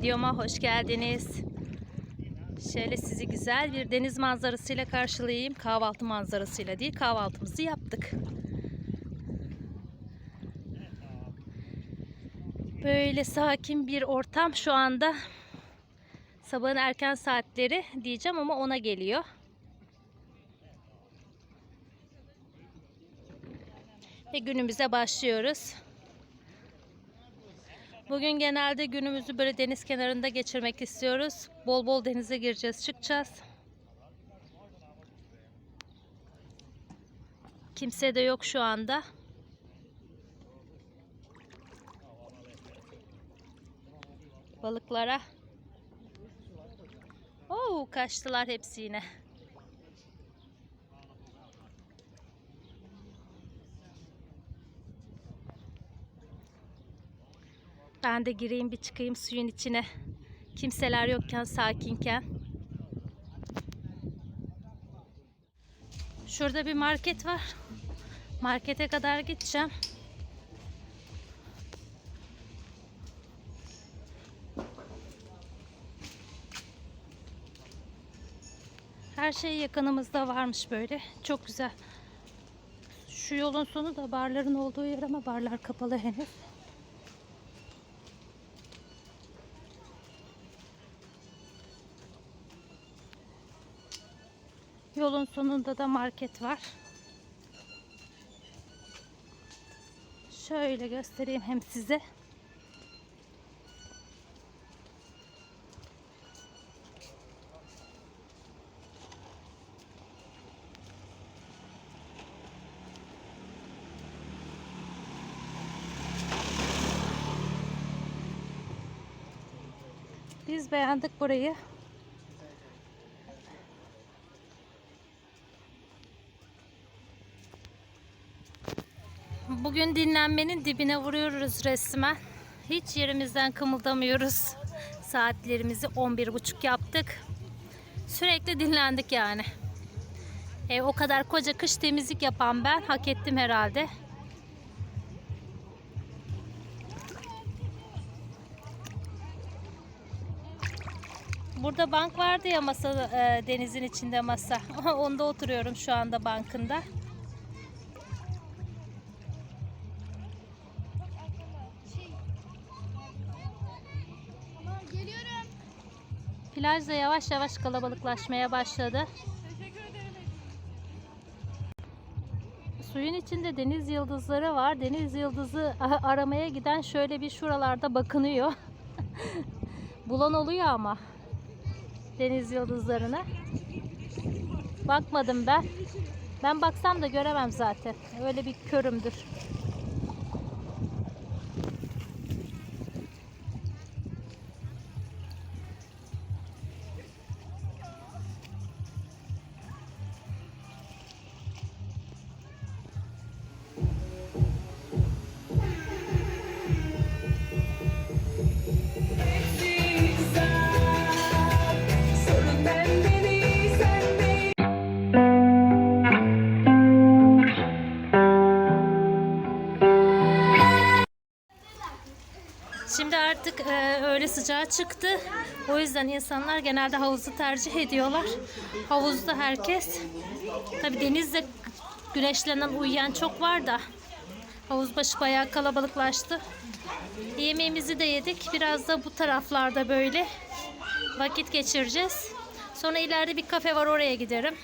Videoma hoş geldiniz. Şöyle sizi güzel bir deniz manzarasıyla karşılayayım. Kahvaltı manzarasıyla değil, kahvaltımızı yaptık. Böyle sakin bir ortam şu anda. Sabahın erken saatleri diyeceğim ama ona geliyor. Ve günümüze başlıyoruz. Bugün genelde günümüzü böyle deniz kenarında geçirmek istiyoruz. Bol bol denize gireceğiz, çıkacağız. Kimse de yok şu anda. Balıklara. Oo, kaçtılar hepsi yine. Ben de gireyim bir çıkayım suyun içine. Kimseler yokken, sakinken. Şurada bir market var. Markete kadar gideceğim. Her şey yakınımızda varmış böyle. Çok güzel. Şu yolun sonu da barların olduğu yer ama barlar kapalı henüz. Yolun sonunda da market var. Şöyle göstereyim hem size. Biz beğendik burayı. Bugün dinlenmenin dibine vuruyoruz resmen. Hiç yerimizden kımıldamıyoruz. Saatlerimizi 11.30 yaptık. Sürekli dinlendik yani. E, o kadar koca kış temizlik yapan ben hak ettim herhalde. Burada bank vardı ya masa e, denizin içinde masa. Onda oturuyorum şu anda bankında. Plaj da yavaş yavaş kalabalıklaşmaya başladı. Suyun içinde deniz yıldızları var. Deniz yıldızı aramaya giden şöyle bir şuralarda bakınıyor. Bulan oluyor ama deniz yıldızlarına. Bakmadım ben. Ben baksam da göremem zaten. Öyle bir körümdür. Artık e, öğle sıcağı çıktı. O yüzden insanlar genelde havuzu tercih ediyorlar. Havuzda herkes. Tabi denizde güneşlenen uyuyan çok var da. Havuz başı bayağı kalabalıklaştı. Yemeğimizi de yedik. Biraz da bu taraflarda böyle vakit geçireceğiz. Sonra ileride bir kafe var oraya giderim.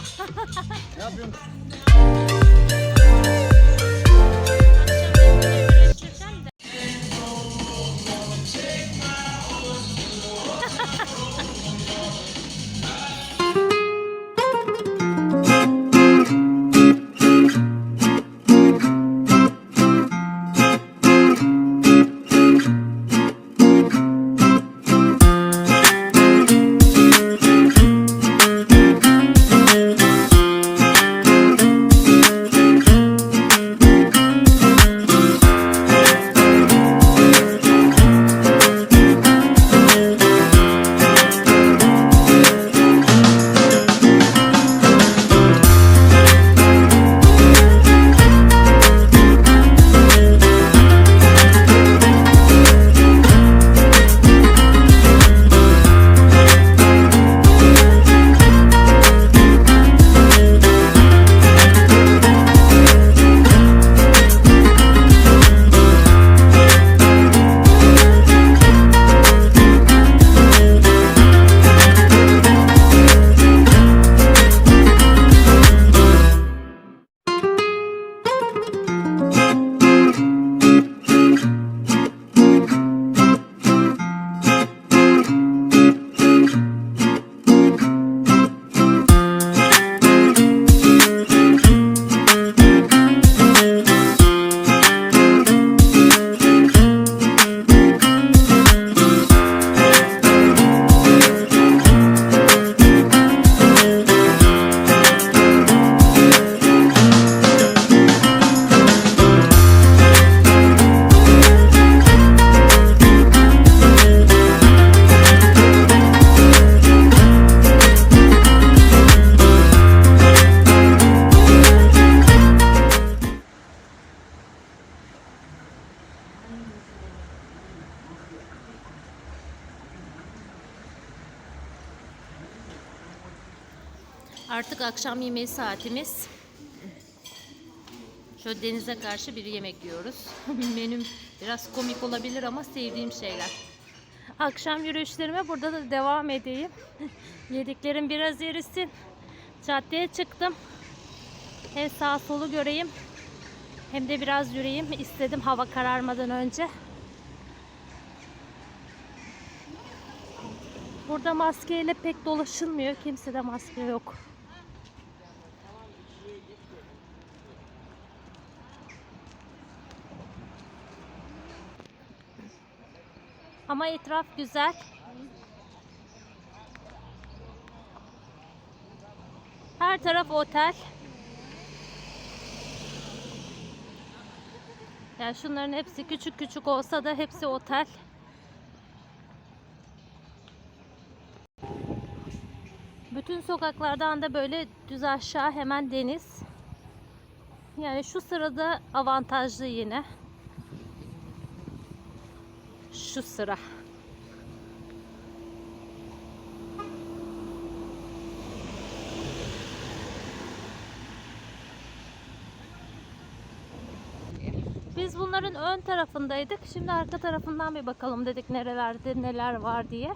ne yapıyorsun? Akşam yemeği saatimiz. Şöyle denize karşı bir yemek yiyoruz. Menüm biraz komik olabilir ama sevdiğim şeyler. Akşam yürüyüşlerime burada da devam edeyim. Yediklerim biraz erisin. Caddeye çıktım. Hem sağ solu göreyim hem de biraz yürüyeyim istedim hava kararmadan önce. Burada maskeyle pek dolaşılmıyor. Kimsede maske yok. Ama etraf güzel. Her taraf otel. Yani şunların hepsi küçük küçük olsa da hepsi otel. Bütün sokaklardan da böyle düz aşağı hemen deniz. Yani şu sırada avantajlı yine. Şu sıra. Biz bunların ön tarafındaydık. Şimdi arka tarafından bir bakalım dedik nerelerde neler var diye.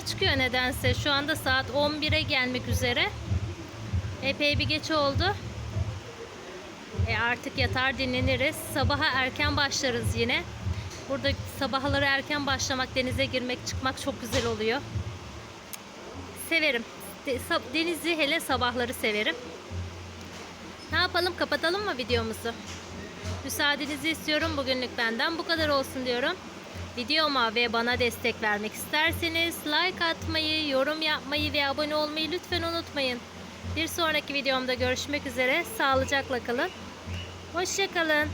Rüzgar çıkıyor nedense. Şu anda saat 11'e gelmek üzere. Epey bir geç oldu. E artık yatar dinleniriz. Sabaha erken başlarız yine. Burada sabahları erken başlamak, denize girmek, çıkmak çok güzel oluyor. Severim. Denizi hele sabahları severim. Ne yapalım kapatalım mı videomuzu? Müsaadenizi istiyorum bugünlük benden bu kadar olsun diyorum. Videoma ve bana destek vermek isterseniz like atmayı, yorum yapmayı ve abone olmayı lütfen unutmayın. Bir sonraki videomda görüşmek üzere. Sağlıcakla kalın. Hoşçakalın.